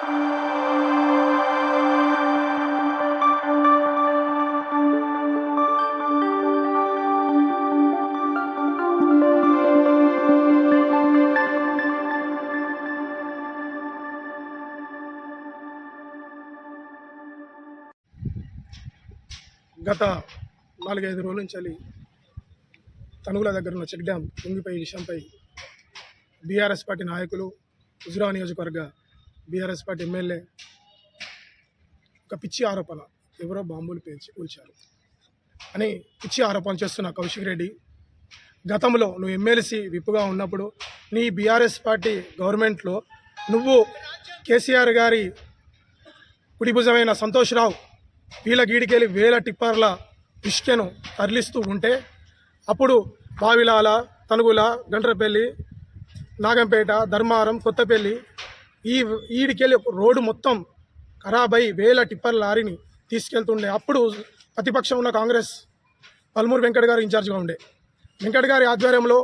గత నాలుగైదు రోజుల నుంచి తనుగుల దగ్గర ఉన్న చెక్ డ్యామ్ కుంగిపోయే విషయంపై బీఆర్ఎస్ పార్టీ నాయకులు హుజురా నియోజకవర్గ బీఆర్ఎస్ పార్టీ ఎమ్మెల్యే ఒక పిచ్చి ఆరోపణ. ఎవరో బాంబులు పేల్చి కూల్చారు. అని పిచ్చి ఆరోపణ చేస్తున్న కౌశిక్ రెడ్డి గతంలో నువ్వు ఎమ్మెల్సీ విప్పుగా ఉన్నప్పుడు నీ బీఆర్ఎస్ పార్టీ గవర్నమెంట్లో నువ్వు కేసీఆర్ గారి కుడిభుజమైన సంతోష్రావు సంతోష్ రావు వీళ్ళ గీడికెళ్ళి వేల టిప్పర్ల ఇష్కెను తరలిస్తూ ఉంటే అప్పుడు బావిలాల తనుగుల గండ్రపల్లి నాగంపేట ధర్మారం కొత్తపల్లి ఈ ఈడికెళ్ళి రోడ్డు మొత్తం ఖరాబై వేల టిప్పర్ లారీని తీసుకెళ్తుండే. అప్పుడు ప్రతిపక్షం ఉన్న కాంగ్రెస్ పల్మూరు వెంకట గారు ఇన్ఛార్జ్గా ఉండే. వెంకట గారి ఆధ్వర్యంలో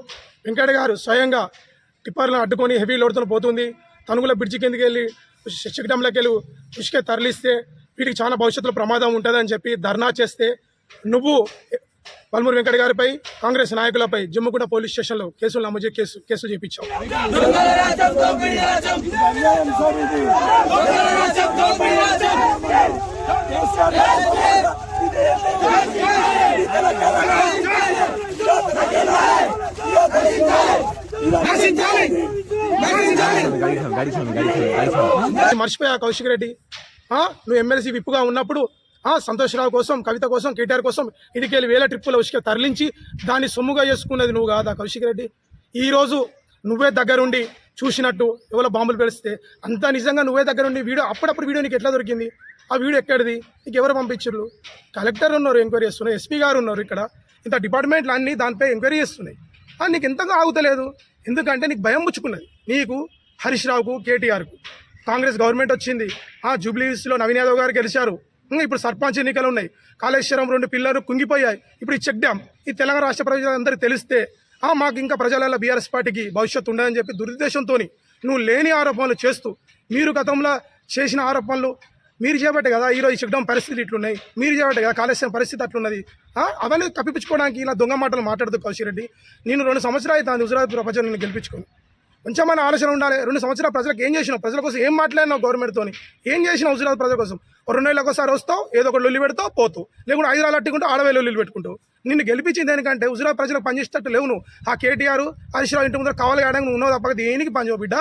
వెంకట గారు స్వయంగా టిప్పర్లను అడ్డుకొని హెవీ లోడ్తో పోతుంది. తనుగుల బ్రిడ్జి కిందకి వెళ్ళి చెక్డంలోకి వెళ్ళి ఇసుక తరలిస్తే వీటికి చాలా భవిష్యత్తులో ప్రమాదం ఉంటుందని చెప్పి ధర్నా చేస్తే నువ్వు పల్మూరు వెంకట గారిపై కాంగ్రెస్ నాయకులపై జమ్ముగూడ పోలీస్ స్టేషన్లో కేసులు నమోదు కేసు కేసులు చేపించావు అది మర్చిపోయా కౌశిక్ రెడ్డి. నువ్వు ఎమ్మెల్సీ విప్పుగా ఉన్నప్పుడు సంతోష్రావు కోసం కవిత కోసం కేటీఆర్ కోసం ఇదికెళ్ళి వేల ట్రిప్పుల ఉసుక తరలించి దాన్ని సొమ్ముగా చేసుకున్నది నువ్వు కాదా కౌశిక్ రెడ్డి? ఈరోజు నువ్వే దగ్గరుండి చూసినట్టు ఎవరో బాంబులు పెడిస్తే అంతా నిజంగా నువ్వే దగ్గరుండి వీడియో అప్పుడప్పుడు వీడియో నీకు ఎట్లా దొరికింది? ఆ వీడియో ఎక్కడిది? నీకు ఎవరు పంపించరు కలెక్టర్ ఉన్నారు ఎంక్వైరీ చేస్తున్నారు ఎస్పీ గారు ఉన్నారు ఇక్కడ. ఇంత డిపార్ట్మెంట్లు అన్నీ దానిపై ఎంక్వైరీ చేస్తున్నాయి. అది నీకు ఎంతగా ఆగుతలేదు? ఎందుకంటే నీకు భయం పుచ్చుకున్నది. నీకు హరీష్ రావుకు కేటీఆర్కు. కాంగ్రెస్ గవర్నమెంట్ వచ్చింది. ఆ జూబ్లీస్లో నవీన్ యాదవ్ గారు గెలిచారు. ఇప్పుడు సర్పంచ్ ఎన్నికలు ఉన్నాయి. కాళేశ్వరం రెండు పిల్లలు కుంగిపోయాయి. ఇప్పుడు ఈ చెక్ డ్యామ్ ఈ తెలంగాణ రాష్ట్ర ప్రజలందరూ తెలిస్తే ఆ మాకు ఇంకా ప్రజలలో బీఆర్ఎస్ పార్టీకి భవిష్యత్తు ఉండదని చెప్పి దురుద్దేశంతో నువ్వు లేని ఆరోపణలు చేస్తూ మీరు గతంలో చేసిన ఆరోపణలు మీరు చేపట్టే కదా ఈరోజు చెక్ డ్యామ్ పరిస్థితి ఇట్లున్నాయి మీరు చేపట్టే కదా కాళేశ్వరం పరిస్థితి అట్లున్నది. అవన్నీ తప్పించుకోవడానికి ఇలా దొంగ మాటలు మాట్లాడుతూ కౌశిక్ రెడ్డి. నేను రెండు సంవత్సరాలు అయితే హుజరాబాద్ ప్రపంచం నేను గెలిపించుకొని. కొంచెమైనా ఆలోచన ఉండాలి. రెండు సంవత్సరాలు ప్రజలకు ఏం చేసినావు? ప్రజల కోసం ఏం మాట్లాడినావు గవర్నమెంట్తో ఏం చేసిన అవసరం లేదు ప్రజల కోసం? రెండు నెలలకు ఒకసారి వస్తావు ఏదో ఒకటి లొల్లి పెడతావు పోతావు. లేకుంటే ఐదు రాళ్ళు అట్టుకుంటూ ఆడవే లొల్లి పెట్టుకుంటావు. నిన్ను గెలిపించింది ఎందుకంటే హుజరాబాద్ ప్రజలకు పనిచేసేటట్టు లేవు నువ్వు. ఆ కేటీఆర్ హరీష్ రావు ఇంటి ముందర కావాలి కావడానికి నువ్వు ఉన్నావు తప్పక దేనికి పనిచేవు బిడ్డ?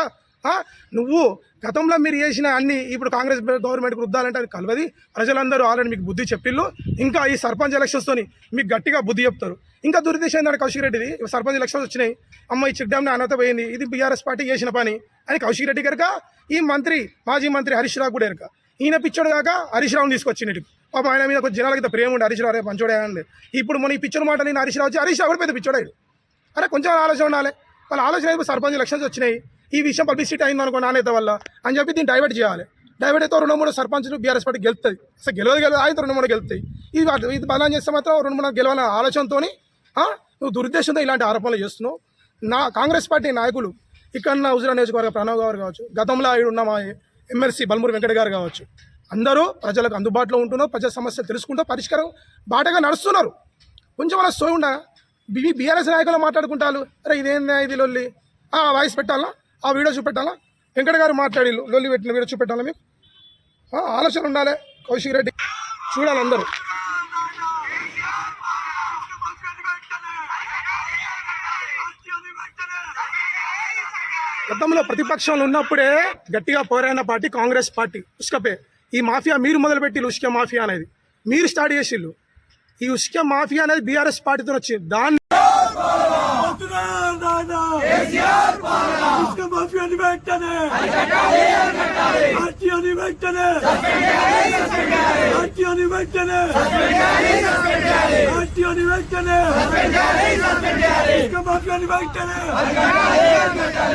నువ్వు గతంలో మీరు చేసిన అన్ని ఇప్పుడు కాంగ్రెస్ గవర్నమెంట్కి రుద్దాలంటే అది కలవది. ప్రజలందరూ ఆల్రెడీ మీకు బుద్ధి చెప్పిళ్ళు. ఇంకా ఈ సర్పంచ్ ఎలక్షన్స్తోని మీకు గట్టిగా బుద్ధి చెప్తారు. ఇంకా దురుద్దేశం ఏంటంటే కౌశిక్ రెడ్డిది. సర్పంచ్ ఎలక్షన్స్ వచ్చినాయి. అమ్మ ఈ చెక్ డ్యామ్ని అనత పోయింది. ఇది బీఆర్ఎస్ పార్టీ చేసిన పని అని కౌశిక్ రెడ్డి గారు ఈ మంత్రి మాజీ మంత్రి హరీష్ రావు కూడా ఎరక ఈయన పిచ్చోడు కాక హరీష్ రావుని తీసుకొచ్చిండు పాప ఆయన మీద కొంచెం జనాలకి ప్రేమ ఉండే హరీష్ రావు పంచోడే అండి ఇప్పుడు మన ఈ పిచ్చోడు మాట నేను హరీష్ రావు వచ్చి హరీష్ రావు కూడా పెద్ద పిచ్చోడాడు అరే కొంచెం ఆలోచన ఉండాలి. వాళ్ళ ఆలోచన సర్పంచ్ ఎలక్షన్స్ వచ్చినాయి. ఈ విషయం పబ్లిసిటీ అయింది అనుకో నాణ్యత వల్ల అని చెప్పి దీన్ని డైవర్ట్ చేయాలి. డైవర్ట్ అయితే రెండు మూడు సర్పంచ్లు బీఆర్ఎస్ పార్టీ గెలుతుంది అసలు గెలవదు గెలవదు అయితే రెండు మూడు గెలుతాయి ఇది ఇది బలం చేస్తే మాత్రం రెండు మూడు గెలవాలనే ఆలోచనతో నువ్వు దురుద్దేశంతో ఇలాంటి ఆరోపణలు చేస్తున్నావు. నా కాంగ్రెస్ పార్టీ నాయకులు ఇక్కడ నా హుజురా నియోజకవర్గ ప్రణవ్ గారు కావచ్చు గతంలో ఆయన ఉన్న మా ఎమ్మెల్సీ బల్మూరి వెంకట గారు కావచ్చు అందరూ ప్రజలకు అందుబాటులో ఉంటున్నారు ప్రజల సమస్యలు తెలుసుకుంటూ పరిష్కారం బాటగా నడుస్తున్నారు. కొంచెం అలా సోయి ఉండ? బీ బీఆర్ఎస్ నాయకులు మాట్లాడుకుంటారు. అరే ఇదేందా ఇది లొల్లి? వాయిస్ పెట్టాలా? ఆ వీడియో చూపెట్టాలా? వెంకట గారు మాట్లాడి లొల్లి పెట్టిన వీడియో చూపెట్టాలా మీకు ఆలోచన ఉండాలి కౌశిక్ రెడ్డి. చూడాలి అందరూ. గతంలో ప్రతిపక్షంలో ఉన్నప్పుడే గట్టిగా పోరాడిన పార్టీ కాంగ్రెస్ పార్టీ ఉస్కపే ఈ మాఫియా మీరు మొదలుపెట్టి ఉస్క మాఫియా అనేది. మీరు స్టార్ట్ చేసిళ్ళు ఈ ఉస్క మాఫియా అనేది బీఆర్ఎస్ పార్టీతో వచ్చింది. దాన్ని మాఫియాని వెంటనే ఆర్టీఓని వెంటనే ఆర్టీఓని వెంటనే ఆర్టీఓని వెంటనే ఇసుక మాఫియాని వెంటనే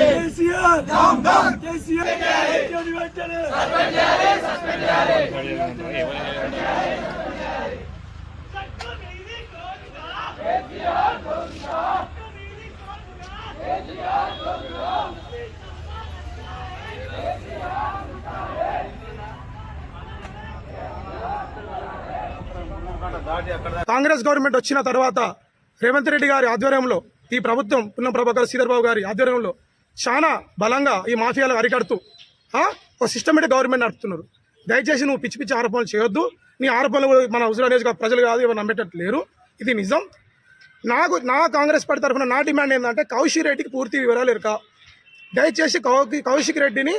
కేసీఆర్ కేసీఆర్ ఆర్టీఓని వెంటనే కాంగ్రెస్ గవర్నమెంట్ వచ్చిన తర్వాత రేవంత్ రెడ్డి గారి ఆధ్వర్యంలో ఈ ప్రభుత్వం పున్నం ప్రభాకర్ శ్రీధర్బాబు గారి ఆధ్వర్యంలో చాలా బలంగా ఈ మాఫియాలు అరికడుతూ ఒక సిస్టమేటిక్ గవర్నమెంట్ నడుపుతున్నారు. దయచేసి నువ్వు పిచ్చి పిచ్చి ఆరోపణలు చేయొద్దు. నీ ఆరోపణలు మన హుజూర్ అనేజ్గా ప్రజలు కాదు ఇవన్నీ నమ్మేటట్టు లేరు. ఇది నిజం. నాకు నా కాంగ్రెస్ పార్టీ తరఫున నా డిమాండ్ ఏంటంటే కౌశిక్ రెడ్డికి పూర్తి వివరాలు ఇరక. దయచేసి కౌ కౌశిక్ రెడ్డిని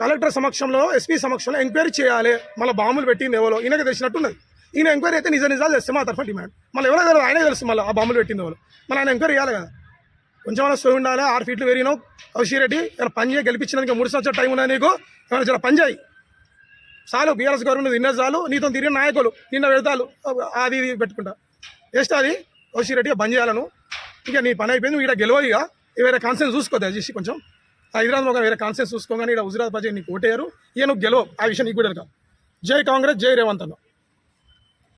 కలెక్టర్ సమక్షంలో ఎస్పీ సమక్షంలో ఎంక్వైరీ చేయాలి. మళ్ళీ బాంబులు పెట్టింది ఎవరో ఈయనకి తెలిసినట్టున్నది. ఈయన ఎంక్వైరీ అయితే నిజ నిజాలు చేస్తే మా తరఫున డిమాండ్. మళ్ళీ ఎవరో తెలియదు ఆయనే తెలుసు మళ్ళీ ఆ బాంబులు పెట్టింది ఎవరు. మళ్ళీ ఆయన ఎంక్వైరీ చేయాలి కదా. కొంచెం అలా సోయి ఉండాలి ఆరు ఫీట్లు పెరిగినావు. కౌశిక్ రెడ్డి ఇలా పని చేయ గెలిపించినందుకు మూడు సంవత్సరాల టైం ఉన్నాయి నీకు. ఏమైనా చాలా పని చేయి. చాలు బీఆర్ఎస్ గవర్నమెంట్ తిన్న చాలు. నీతో తిరిగిన నాయకులు నిన్న పెడతాలు అది ఇది పెట్టుకుంటా. వేస్ట్ అది. కౌశిక్ రెడ్డి బంద్ చేయాలను. ఇక నీ పని అయిపోయింది ఇక్కడ గెలవ ఇక వేరే కాన్సెన్స్ చూసుకో దయచేసి కొంచెం. హైదరాబాద్ ఒక వేరే కాన్సెన్స్ చూసుకోగానే ఇక్కడ హుజరాబాద్ ప్రజలు నీకు ఓటేయరు. ఇక నువ్వు గెలవు. ఆ విషయం నీకు కూడా జై కాంగ్రెస్ జై రేవంత్ అన్న.